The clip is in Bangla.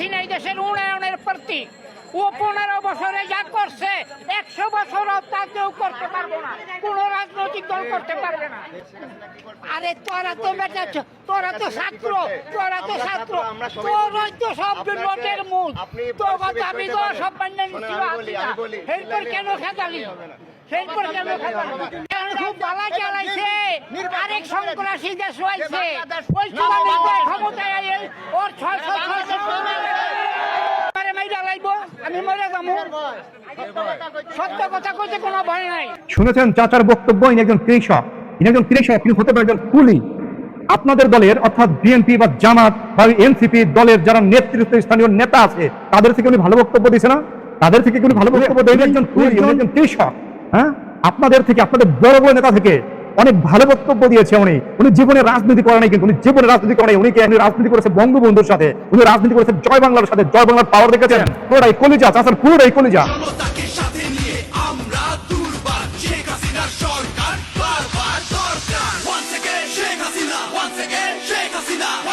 হাসিনা এই দেশের উন্নয়নের প্রতীক ও পনেরো বছরে যা করছে একশো বছরও তা কেউ করতে পারব না। কোন রাজনৈতিক দল করতে পারবে না। আরে তোরা তো বেটা তোরা তো ছাত্র তোরা তো ছাত্র। তোরাই তো সব নোটের মূল। তো আমি তো সব বান্যা এরপর কেন খেতালি এরপর কেন খেতালি খুব বালা চালাইছে। আরেক সন্ত্রাসী দেশ হয়েছে ওই আমি মরে যাব। সত্য কথা কইতে কোনো ভয় নাই। শুনেছেন চাচার বক্তব্য ইনি একজন কৃষক। ইনি একজন কৃষক কিন্তু হতে পারে একজন কুলি। আপনাদের দলের অর্থাৎ বিএনপি বা জামাত বা এনসিপি দলের যারা নেতৃত্ব স্থানীয় নেতা আছে তাদের থেকে উনি ভালো বক্তব্য দিছে না? তাদের থেকে উনি ভালো বক্তব্য দেন একজন কুলি একজন কৃষক হ্যাঁ? আপনাদের থেকে আপনাদের বড় বড় নেতা থেকে অনেক ভালো বক্তব্য দিয়েছে উনি। উনি জীবনে রাজনীতি করে নাই কিন্তু উনি জীবনে রাজনীতি করে নাই উনি কি উনি রাজনীতি করেছে বঙ্গবন্ধুর সাথে? উনি রাজনীতি করেছে জয় বাংলার সাথে। জয় বাংলার পাওয়ার দেখেছেন? পুরোটাই কলিজা চাষার পুরোটাই কলিজা। শেখ হাসিনা